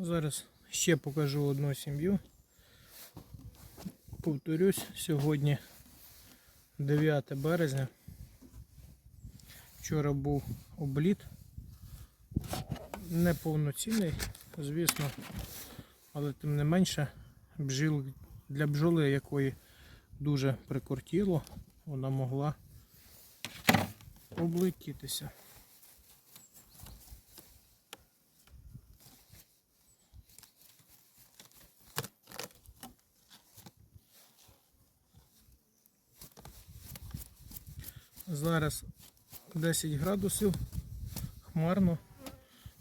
Зараз ще покажу одну сім'ю. Повторюсь, сьогодні 9 березня. Вчора був обліт. Неповноцінний, звісно, але тим не менше бджіл, для бджоли, якої дуже прикортіло, вона могла облетітися. Зараз 10 градусів, хмарно.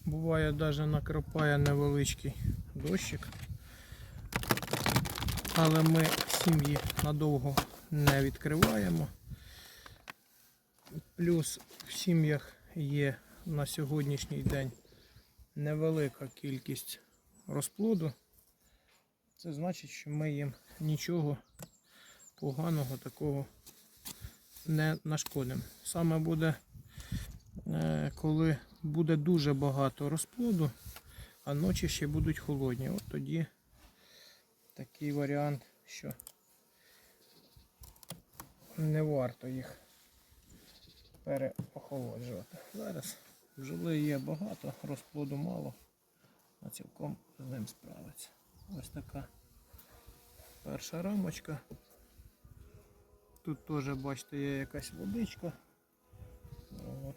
Буває навіть накрапає невеличкий дощик. Але ми сім'ї надовго не відкриваємо. Плюс в сім'ях є на сьогоднішній день невелика кількість розплоду. Це значить, що ми їм нічого поганого такого не нашкодимо. Саме буде, е, коли буде дуже багато розплоду, а ночі ще будуть холодні. От тоді такий варіант, що не варто їх переохолоджувати. Зараз бджоли є багато, розплоду мало, а цілком з ним справиться. Ось така перша рамочка. Тут теж, бачите, є якась водичка. От.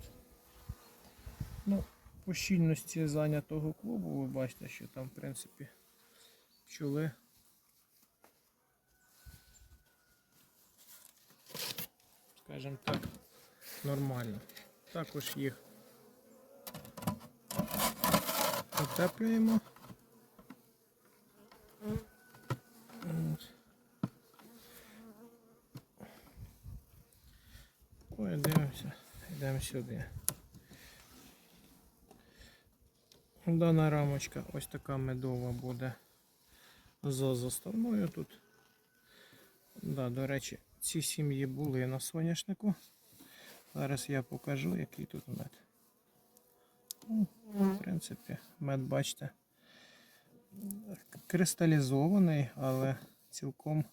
Ну, по щільності зайнятого клубу ви бачите, що там, в принципі, пчоли. Скажімо так, нормально. Також їх утеплюємо. Йдемо сюди. Дана рамочка ось така медова буде за заставною тут. Да, до речі, ці сім'ї були на соняшнику. Зараз я покажу, який тут мед. Ну, в принципі, мед, бачите, кристалізований, але цілком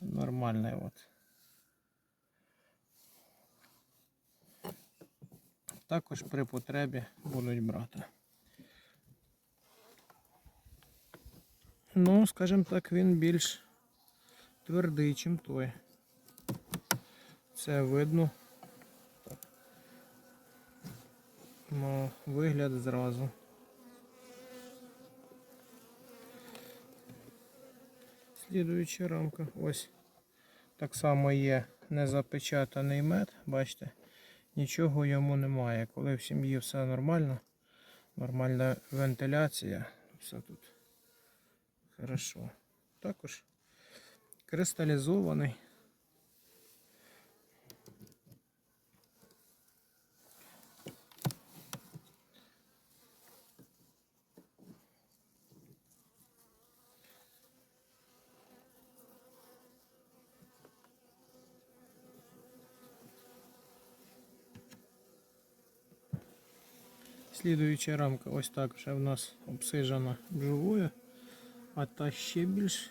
нормальний. Також при потребі будуть брати. Ну, скажімо так, він більш твердий, ніж той. Це видно. Ну, вигляд зразу. Слідуюча рамка. Ось так само є незапечатаний мед, бачите, нічого йому немає. Коли в сім'ї все нормально, нормальна вентиляція, все тут хорошо. Також кристалізований. Слідуюча рамка ось так вже в нас обсижена бджолою, а та ще більш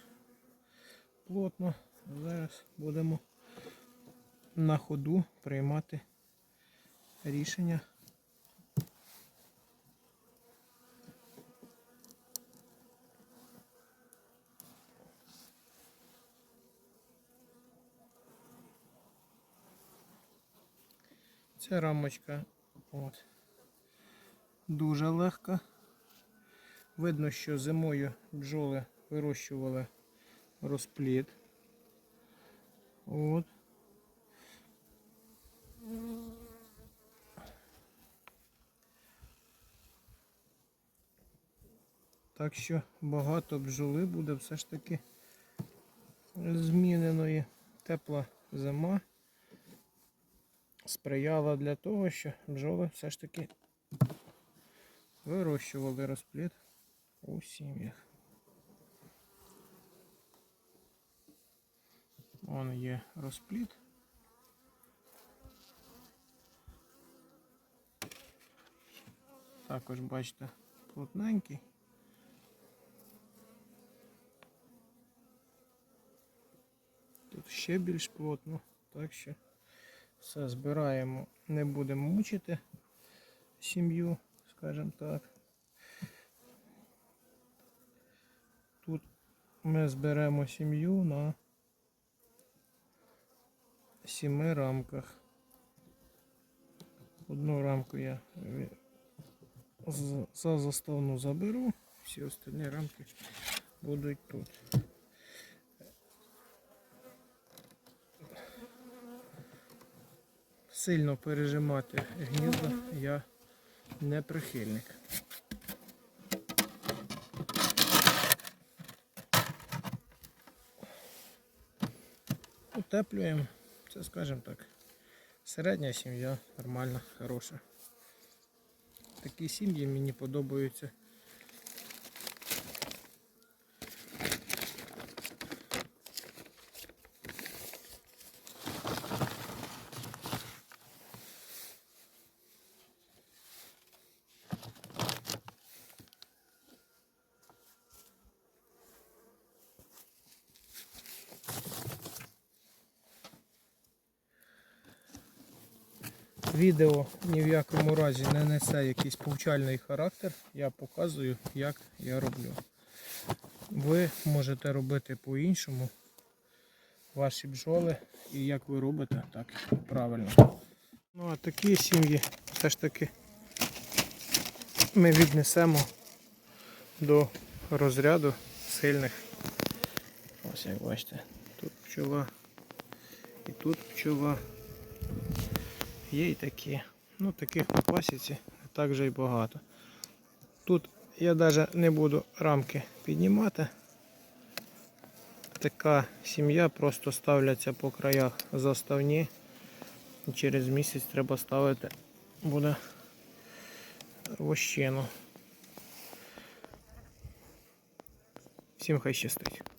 плотно. Зараз будемо на ходу приймати рішення. Ця рамочка от, дуже легка. Видно, що зимою бджоли вирощували розплід. От. Так що багато бджоли буде все ж таки зміненої. Тепла зима сприяла для того, що бджоли все ж таки вирощували розпліт у сім'ях. Вон є розпліт. Також бачите плотненький. Тут ще більш плотно, так що все збираємо, не будемо мучити сім'ю скажімо так. Тут ми зберемо сім'ю на сіми рамках. Одну рамку я за заставну заберу, всі остальні рамки будуть тут. Сильно пережимати гнізда я не прихильник. Утеплюємо, це скажімо так. Середня сім'я, нормальна, хороша. Такі сім'ї мені подобаються. Відео ні в якому разі не несе якийсь повчальний характер. Я показую, як я роблю. Ви можете робити по-іншому ваші бджоли і як ви робите, так правильно. Ну а такі сім'ї все ж таки ми віднесемо до розряду сильних. Ось як бачите, тут пчола і тут пчола. Є і такі. Ну таких на пасіці не так вже й багато. Тут я навіть не буду рамки піднімати. Така сім'я просто ставляться по краях заставні. І через місяць треба ставити буде вощину. Всім хай щастить.